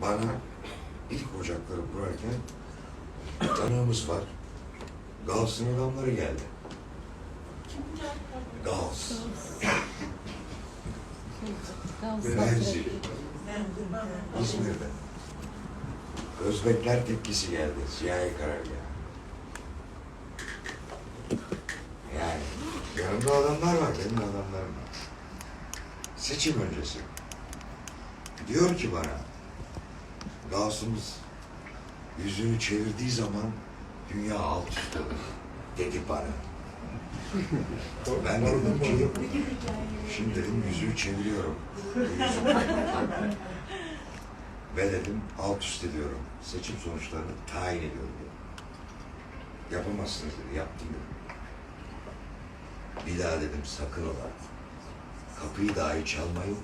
bana ilk ocakları kurarken tanığımız var. Gauss'ın adamları geldi. Gauss. Venezia. İzmir'de. Özbekler tepkisi geldi. CIA karargahı. Yani yanımda adamlar var, benim adamlarım var. Seçim öncesi. Diyor ki bana, Gauss'umuz yüzünü çevirdiği zaman dünya alt üst olur. Dedi bana. Ben de dedim ki, şimdi dedim yüzüğü çeviriyorum. Ve dedim alt üst ediyorum. Seçim sonuçlarını tayin ediyorum dedim. Yapamazsınız dedi. Yaptım dedim. Bir daha dedim sakın ola. Kapıyı dahi çalmayın.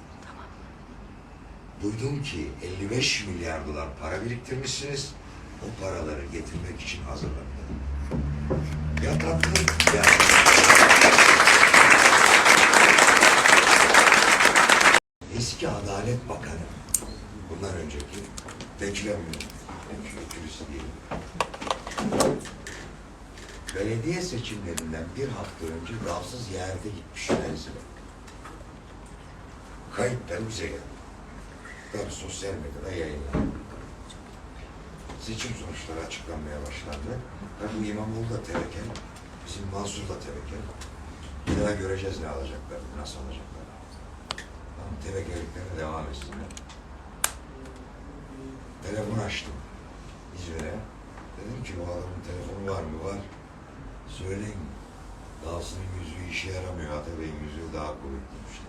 Duydum ki 55 milyar dolar para biriktirmişsiniz. O paraları getirmek için hazırlanın dedim. Ya ya. Eski Adalet Bakanı, bundan önceki beklemiyorum. Ökülüsü değil. Belediye seçimlerinden bir hafta önce gavsız yerde gitmiş Mersin'e. Kayıtlar bize geldi. Tabii sosyal medyada yayınlandı. Seçim sonuçları açıklanmaya başlandı. Tabii bu İmamoğlu da teveken, bizim Mansur da teveken. Bir daha göreceğiz ne alacaklar, nasıl alacaklar. Tamam, tevekkülüklerine devam etsinler. Telefon açtım İzmir'e. Dedim ki bu adamın telefonu var mı? Var. Söyleyin. Dağsının yüzüğü işe yaramıyor. Atabey'in yüzüğü daha kuvvetliymiş.